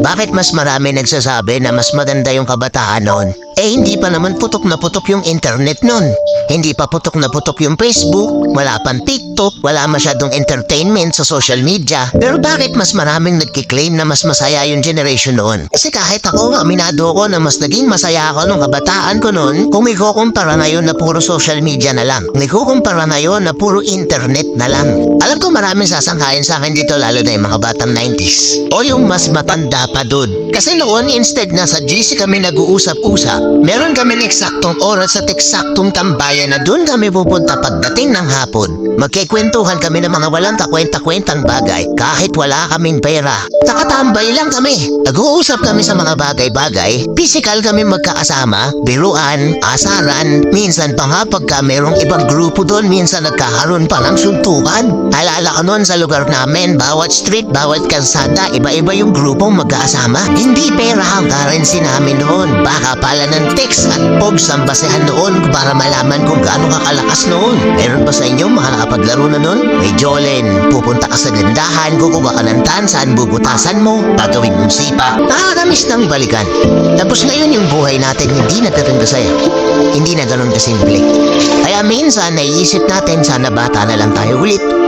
Bakit mas marami nagsasabi na mas maganda yung kabataan noon? Eh hindi pa naman putok na putok yung internet noon. Hindi pa putok na putok yung Facebook, wala pang TikTok, wala masyadong entertainment sa social media. Pero bakit mas maraming nagkiklaim na mas masaya yung generation noon? Kasi kahit ako, aminado ko na mas naging masaya ako nung kabataan ko noon kung may kukumpara na yun na puro social media na lang. May kukumpara na yun na puro internet na lang. Alam ko maraming sasangkayan sa akin dito lalo na yung mga batang 90s. O yung mas matanda pa dun. Kasi noon instead na sa GC kami nag-uusap-usap, meron kami eksaktong oras at eksaktong tambayan na dun kami pupunta pagdating ng hapon. Magkikwentuhan kami ng mga walang kakwenta-kwentang bagay kahit wala kaming pera. Nakatambay lang kami. Nag-uusap kami sa mga bagay-bagay. Physical kami magkakasama, biruan, asaran. Minsan pa nga pagka merong ibang grupo doon, minsan nagkakaroon pa ng suntukan. Alala ko noon sa lugar namin, bawat street, bawat kalsada, iba-iba yung grupong magkakasama. Hindi pera ang currency namin noon. Baka pala ng text at pogs ang basehan noon para malaman kung gaano kakalakas noon. Meron ba sa inyo mga nakapaglaro na noon? May Jolen, pupunta ka sa gandahan, kukuha ka ng tansan, bubutasan mo, gagawin mong sipa. Nakakamiss ng balikan. Tapos ngayon yung buhay natin hindi na ganun kasaya. Hindi na ganun kasimple. Kaya minsan naiisip natin sana bata na lang tayo ulit